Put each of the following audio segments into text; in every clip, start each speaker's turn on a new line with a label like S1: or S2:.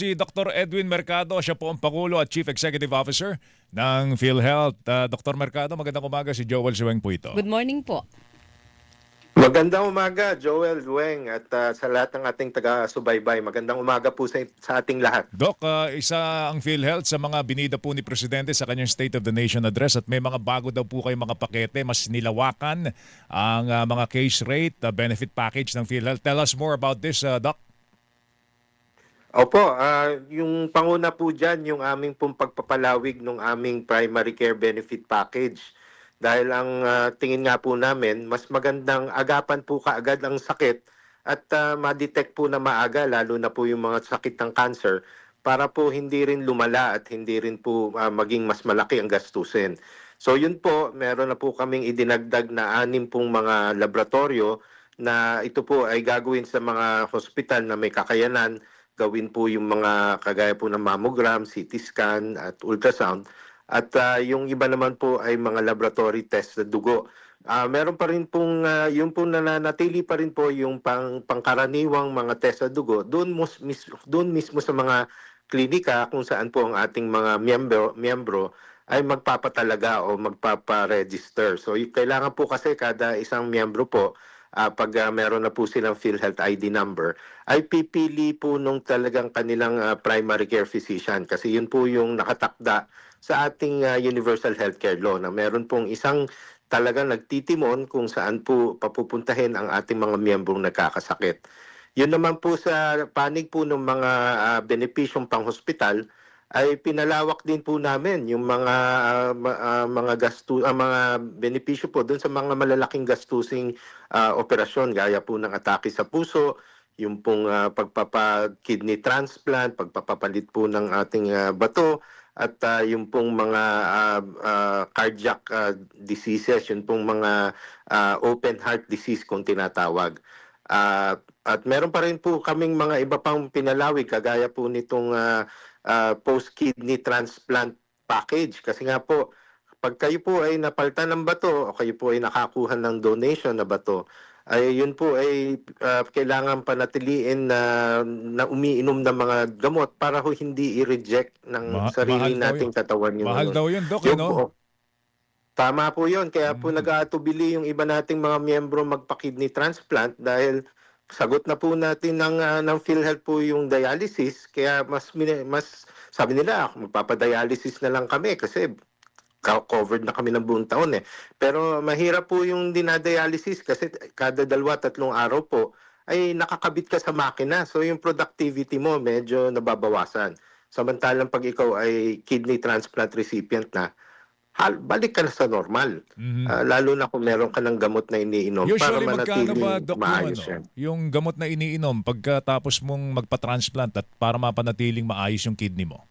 S1: Si Dr. Edwin Mercado, siya po ang Pangulo at Chief Executive Officer ng PhilHealth. Uh, Dr. Mercado, magandang umaga. Si Joel Suweng po ito.
S2: Good morning po.
S3: Magandang umaga, Joel Dueng at uh, sa lahat ng ating taga-subaybay. Magandang umaga po sa, sa ating lahat.
S1: Doc, uh, isa ang PhilHealth sa mga binida po ni Presidente sa kanyang State of the Nation address at may mga bago daw po kayo mga pakete, mas nilawakan ang uh, mga case rate, uh, benefit package ng PhilHealth. Tell us more about this, uh, Doc.
S3: Opo, ah, yung panguna po dyan, yung aming pong pagpapalawig ng aming primary care benefit package. Dahil ang ah, tingin nga po namin, mas magandang agapan po kaagad ang sakit at ah, ma-detect po na maaga, lalo na po yung mga sakit ng cancer, para po hindi rin lumala at hindi rin po ah, maging mas malaki ang gastusin. So yun po, meron na po kaming idinagdag na anim pong mga laboratorio na ito po ay gagawin sa mga hospital na may kakayanan gawin po yung mga kagaya po ng mammogram, CT scan at ultrasound. At ah, yung iba naman po ay mga laboratory test sa dugo. Ah, meron pa rin pong ah, yung po nananatili pa rin po yung pang pangkaraniwang mga test sa dugo doon mus, mis, doon mismo sa mga klinika kung saan po ang ating mga miyembro miyembro ay magpapatalaga o magpapa-register. So kailangan po kasi kada isang miyembro po ah, pag ah, meron na po silang PhilHealth ID number, ay pipili po nung talagang kanilang ah, primary care physician kasi yun po yung nakatakda sa ating ah, Universal Healthcare Law na meron pong isang talagang nagtitimon kung saan po papupuntahin ang ating mga miyembrong nagkakasakit. Yun naman po sa panig po ng mga ah, benepisyong pang-hospital, ay pinalawak din po namin yung mga ma- ah, mga gasto ah, mga benepisyo po doon sa mga malalaking gastusing ah, operasyon gaya po ng atake sa puso, yung pong ah, pagpapa-kidney transplant, pagpapapalit po ng ating ah, bato at ah, yung pong mga ah, ah, cardiac ah, diseases, yung pong mga ah, open heart disease kung tinatawag. Ah, at meron pa rin po kaming mga iba pang pinalawig kagaya po nitong ah, ah, post-kidney transplant package. Kasi nga po, pag kayo po ay napalitan ng bato o kayo po ay nakakuha ng donation na bato, ay yun po ay ah, kailangan panatiliin na, na umiinom ng mga gamot para ho hindi i-reject ng
S1: Ma-
S3: sarili nating
S1: yun.
S3: katawan yung
S1: Mahal
S3: ano.
S1: daw yun, Doc,
S3: Yun
S1: eh, no?
S3: po. Tama po yun. Kaya po
S1: Mm.
S3: nag-aatubili yung iba nating mga miyembro magpa-kidney transplant dahil sagot na po natin ng, ah, ng PhilHealth po yung dialysis. Kaya mas, mas sabi nila, magpapadialysis na lang kami kasi ka- covered na kami ng buong taon eh. Pero mahirap po yung dinadialysis kasi kada dalawa, tatlong araw po ay nakakabit ka sa makina. So yung productivity mo medyo nababawasan. Samantalang pag ikaw ay kidney transplant recipient na, hal, balik ka na sa normal.
S1: Mhm.
S3: Ah, lalo na kung meron ka ng gamot na iniinom para
S1: Usually, magkano
S3: manatiling
S1: ba, yung,
S3: maayos
S1: ano,
S3: yan.
S1: yung gamot na iniinom pagkatapos mong magpa-transplant at para mapanatiling maayos yung kidney mo?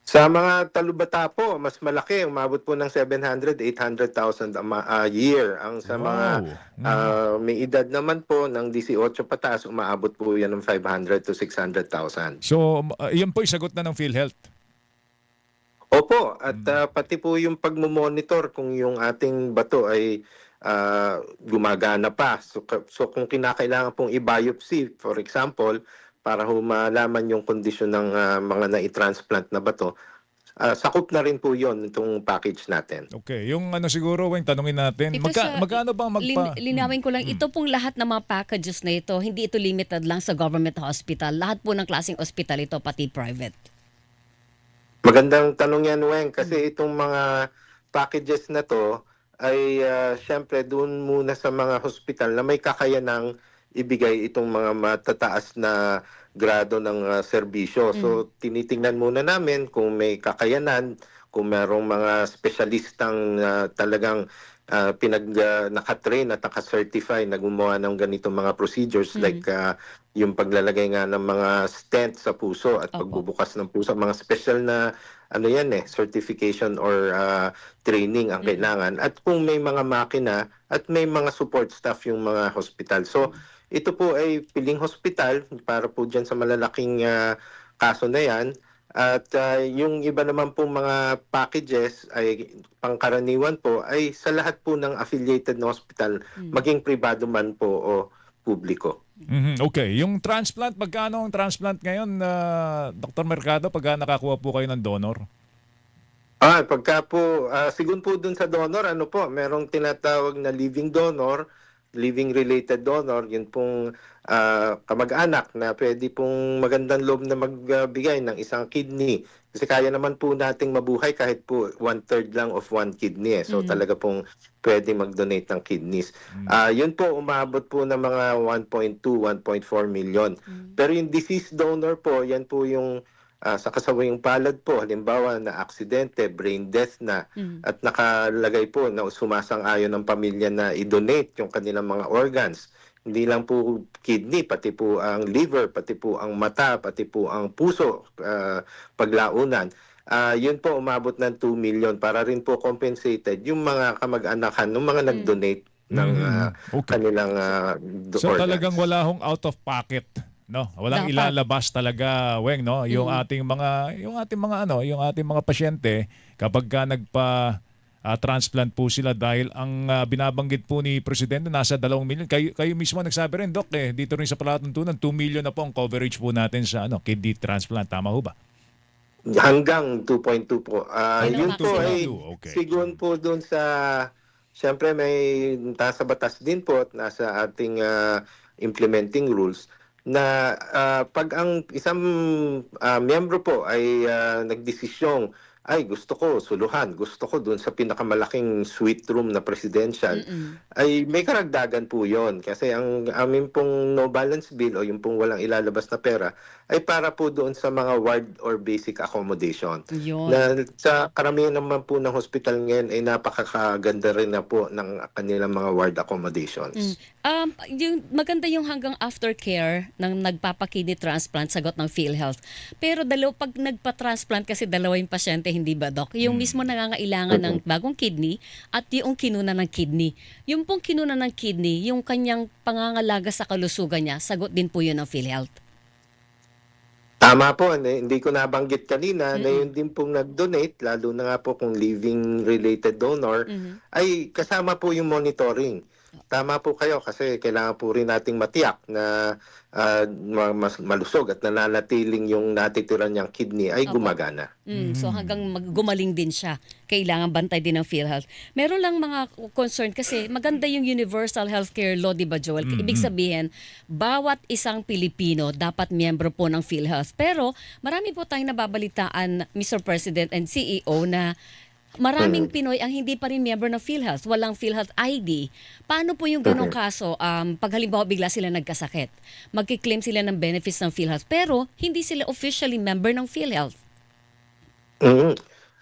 S3: Sa mga talubata po, mas malaki. Umabot po ng 700, 800,000 a a year. Ang sa mga
S1: Wow. Mhm.
S3: ah, may edad naman po ng 18 pataas, umaabot po yan ng 500 to 600,000.
S1: So, uh, yan po yung sagot na ng PhilHealth.
S3: Opo, at ah, pati po yung pagmumonitor kung yung ating bato ay ah, gumagana pa. So, so kung kinakailangan pong i-biopsy, for example, para ho malaman yung kondisyon ng ah, mga na-transplant na bato, ah, sakop na rin po yon itong package natin.
S1: Okay, yung ano siguro, Weng, tanungin natin,
S2: Ito
S1: magka,
S2: sa-
S1: magkano bang magpa...
S2: Lin- linawin ko lang,
S1: Mm.
S2: ito pong lahat ng mga packages na ito, hindi ito limited lang sa government hospital. Lahat po ng klaseng hospital ito, pati private.
S3: Magandang tanong yan, Weng, kasi itong mga packages na to ay ah, syempre doon muna sa mga hospital na may kakayanang ibigay itong mga matataas na grado ng ah, serbisyo. So tinitingnan muna namin kung may kakayanan, kung merong mga spesyalistang ah, talagang ah, pinag ah, nakatrain at naka-certify na gumawa ng ganitong mga procedures
S2: Mm.
S3: like ah, yung paglalagay nga ng mga stent sa puso at
S2: Opo.
S3: pagbubukas ng puso, mga special na ano yan eh, certification or ah, training ang
S2: Mm.
S3: kailangan. At kung may mga makina at may mga support staff yung mga hospital. So, ito po ay piling hospital para po dyan sa malalaking ah, kaso na yan. At ah, yung iba naman po mga packages ay pangkaraniwan po ay sa lahat po ng affiliated na hospital,
S2: Mm.
S3: maging privado man po o publiko.
S1: Mhm, Okay. Yung transplant, magkano ang transplant ngayon, ah, Dr. Mercado, pag nakakuha po kayo ng donor?
S3: Ah, pagka po, ah, sigun po dun sa donor, ano po, merong tinatawag na living donor, living related donor, yun pong ah, kamag-anak na pwede pong magandang loob na magbigay ng isang kidney. Kasi kaya naman po nating mabuhay kahit po one-third lang of one kidney. Eh. So talaga pong pwede mag-donate ng kidneys. Ah, yun po, umabot po ng mga 1.2, 1.4 million. Pero yung deceased donor po, yan po yung ah, sa kasawayang palad po, halimbawa na aksidente, brain death na, at nakalagay po na sumasang-ayon ng pamilya na i-donate yung kanilang mga organs. Hindi lang po kidney, pati po ang liver, pati po ang mata, pati po ang puso, ah, paglaunan. Ah, yun po umabot ng 2 million para rin po compensated yung mga kamag-anakan ng mga nag-donate ng
S1: Mm,
S3: ah,
S1: okay.
S3: kanilang do-
S1: So
S3: organs.
S1: talagang wala hong out of pocket, no? Walang
S2: Dapat.
S1: ilalabas talaga, weng, no? Yung ating mga yung ating mga ano, yung ating mga pasyente kapag ka nagpa ah, transplant po sila dahil ang ah, binabanggit po ni presidente nasa 2 million. Kayo, kayo mismo nagsabi rin, Dok, eh, dito rin sa palatuntunan, 2 million na po ang coverage po natin sa ano, kidney transplant. Tama ho ba?
S3: Hanggang 2.2 po. Ah,
S2: Yun
S3: yun po ay
S1: Okay.
S3: sigun po doon sa Siyempre may nasa batas din po at nasa ating ah, implementing rules na ah, pag ang isang ah, miyembro po ay ah, nagdesisyong ay gusto ko suluhan, gusto ko doon sa pinakamalaking suite room na presidential ay may karagdagan po yon kasi ang amin pong no balance bill o yung pong walang ilalabas na pera ay para po doon sa mga ward or basic accommodation.
S2: Yun.
S3: Na sa karamihan naman po ng hospital ngayon ay napakakaganda rin na po ng kanilang mga ward accommodations.
S2: Um, yung maganda yung hanggang aftercare ng nagpapakidney transplant sagot ng PhilHealth. Pero dalaw pag nagpa-transplant kasi dalawa yung pasyente, hindi ba doc? Yung mismo nangangailangan ng bagong kidney at yung kinuna ng kidney. Yung pong kinuna ng kidney, yung kanyang pangangalaga sa kalusugan niya, sagot din po yun ng PhilHealth.
S3: Tama po, hindi hindi ko nabanggit kanina na yun din pong nag-donate, lalo na nga po kung living-related donor, ay kasama po yung monitoring. Tama po kayo kasi kailangan po rin nating matiyak na ma- mas malusog at nananatiling yung natitira niyang kidney ay
S2: Opo.
S3: gumagana.
S2: Mm, So hanggang mag- gumaling din siya, kailangan bantay din ng PhilHealth. Meron lang mga concern kasi maganda yung Universal Healthcare Law, di ba Joel? Ibig sabihin, bawat isang Pilipino dapat miyembro po ng PhilHealth. Pero marami po tayong nababalitaan, Mr. President and CEO, na maraming Pinoy ang hindi pa rin miyembro ng PhilHealth, walang PhilHealth ID. Paano po yung ganong kaso? Um, pag halimbawa bigla sila nagkasakit, magkiklaim sila ng benefits ng PhilHealth, pero hindi sila officially member ng PhilHealth.
S3: Mhm.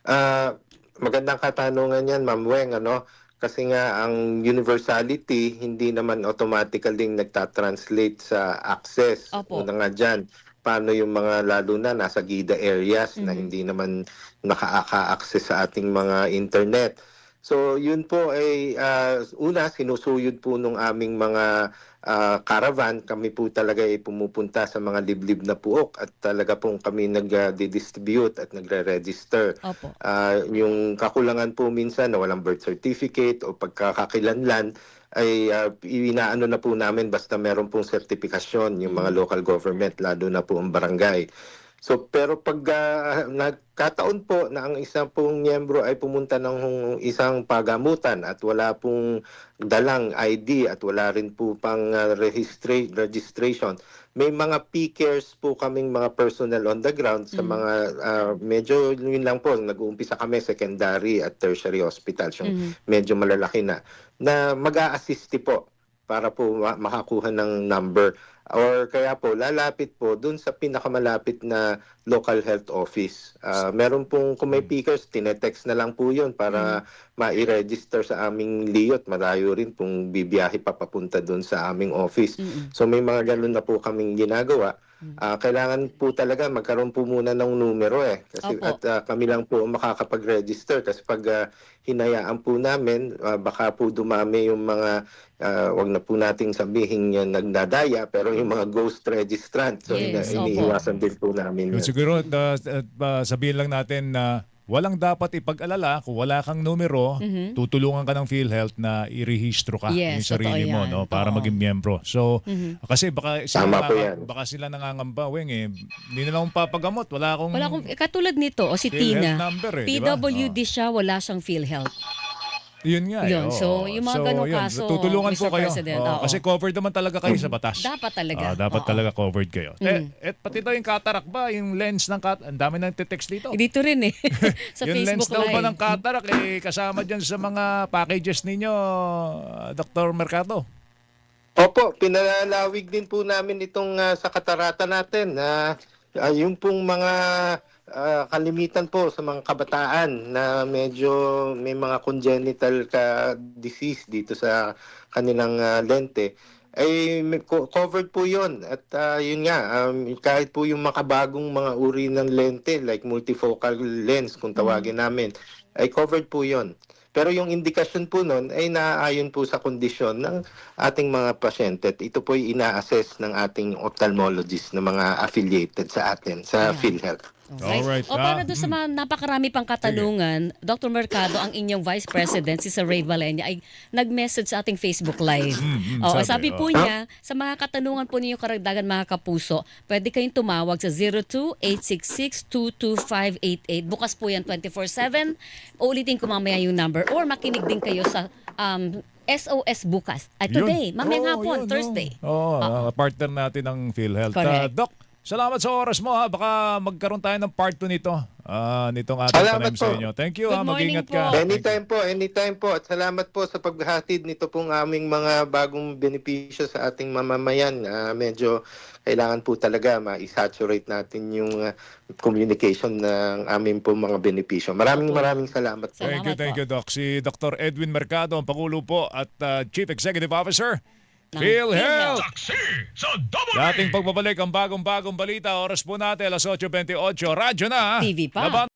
S3: Ah, magandang katanungan yan, Ma'am Weng, ano? Kasi nga ang universality hindi naman automatically nagta-translate sa access.
S2: Opo.
S3: Una nga dyan, paano yung mga lalo na nasa gida areas na
S2: Mhm.
S3: hindi naman nakaka-access sa ating mga internet. So yun po ay ah, una sinusuyod po nung aming mga ah, caravan. Kami po talaga ay pumupunta sa mga liblib na puok at talaga pong kami nag-distribute at nagre-register.
S2: Opo.
S3: Ah, yung kakulangan po minsan na walang birth certificate o pagkakakilanlan ay uh, inaano na po namin basta meron pong sertifikasyon yung mga local government lalo na po ang barangay. So pero pag ah, nagkataon po na ang isang pong miyembro ay pumunta ng isang pagamutan at wala pong dalang ID at wala rin po pang ah, registra- registration, may mga PCares po kaming mga personnel on the ground sa mga ah, medyo yun lang po nag-uumpisa kami secondary at tertiary hospitals yung medyo malalaki na na mag-a-assist po para po ma- makakuha ng number or kaya po lalapit po dun sa pinakamalapit na local health office. Ah, meron pong kung may pickers, tinetext na lang po yun para ma-register sa aming liyot. Malayo rin pong bibiyahe pa papunta dun sa aming office. So may mga ganun na po kaming ginagawa. Ah, kailangan po talaga magkaroon po muna ng numero eh. Kasi
S2: Opo.
S3: at ah, kami lang po ang makakapag-register. Kasi pag ah, hinayaan po namin ah, baka po dumami yung mga ah, wag na po nating sabihin yan nagdadaya pero yung mga ghost registrant. So
S2: Yes,
S3: ina- iniiwasan din po namin
S1: Yun, siguro uh, uh, uh, sabihin lang natin na walang dapat ipag-alala kung wala kang numero, tutulungan ka ng PhilHealth na irehistro ka
S2: Mm-hmm. Yes,
S1: yung sarili mo
S2: yan.
S1: no para
S2: Oo.
S1: maging miyembro. So kasi baka sila,
S3: Tama yan.
S1: baka sila nangangamba weng eh. Hindi na lang papagamot, wala akong
S2: Wala akong, katulad nito, o si
S1: PhilHealth
S2: Tina,
S1: number eh, di ba?
S2: PWD siya, wala siyang PhilHealth.
S1: Yun nga. eh,
S2: Yun.
S1: oo.
S2: So, yung mga ganong
S1: yun.
S2: kaso,
S1: tutulungan
S2: Mr.
S1: po kayo.
S2: President,
S1: Oo. Kasi covered naman talaga kayo sa batas.
S2: Dapat talaga.
S1: Ah, dapat
S2: Oo. Mm.
S1: talaga covered kayo. Eh, eh, pati daw yung cataract ba, yung lens ng cat, ang dami nang text dito.
S2: Dito rin eh. sa
S1: yung lens
S2: Facebook
S1: daw ba ng cataract eh, kasama dyan sa mga packages ninyo, Dr. Mercado?
S3: Opo, pinalalawig din po namin itong ah, sa katarata natin na ah, yung pong mga ah, kalimitan po sa mga kabataan na medyo may mga congenital ka disease dito sa kanilang ah, lente ay covered po yon at ah, yun nga um, kahit po yung makabagong mga uri ng lente like multifocal lens kung tawagin namin ay covered po yon pero yung indikasyon po nun ay naaayon po sa kondisyon ng ating mga pasyente. At ito po ay ina-assess ng ating ophthalmologist na mga affiliated sa atin, sa
S2: Ayan.
S3: PhilHealth.
S1: Alright,
S2: O para
S1: ah,
S2: doon sa mga napakarami pang katanungan, Dr. Mercado, ang inyong Vice President, si Sir Ray Valenia, ay nag-message sa ating Facebook Live.
S1: mm,
S2: Oo,
S1: sabi,
S2: sabi, po
S1: oh.
S2: niya, sa mga katanungan po ninyo karagdagan mga kapuso, pwede kayong tumawag sa 02-866-22588. Bukas po yan 24-7. Uulitin ko mamaya yung number or makinig din kayo sa um, SOS bukas. Ay, today, mamaya nga
S1: Oo,
S2: po,
S1: yun,
S2: Thursday.
S1: Oo, oh, partner natin ng PhilHealth.
S2: Correct.
S1: Ah, Doc, salamat sa oras mo ha. Baka magkaroon tayo ng part 2 nito. Ah, nitong ating
S3: Salamat
S1: panayam sa
S3: po.
S1: inyo. Thank you
S2: Good
S1: ha.
S2: morning
S1: Mag-ingat
S2: po.
S1: ka.
S3: Anytime po, anytime po. At salamat po sa paghatid nito pong aming mga bagong benepisyo sa ating mamamayan. Ah, medyo kailangan po talaga ma-saturate natin yung ah, communication ng aming po mga benepisyo. Maraming maraming salamat po.
S1: Thank you,
S2: Salamat
S1: thank
S2: po.
S1: you, Doc. Si Dr. Edwin Mercado, ang Pangulo po at ah, Chief Executive Officer,
S2: Ng
S1: PhilHealth.
S4: Taxi sa double
S1: Dating pagbabalik ang bagong-bagong balita. Oras po natin, alas 8.28. Radyo na.
S2: TV pa.
S1: Laban-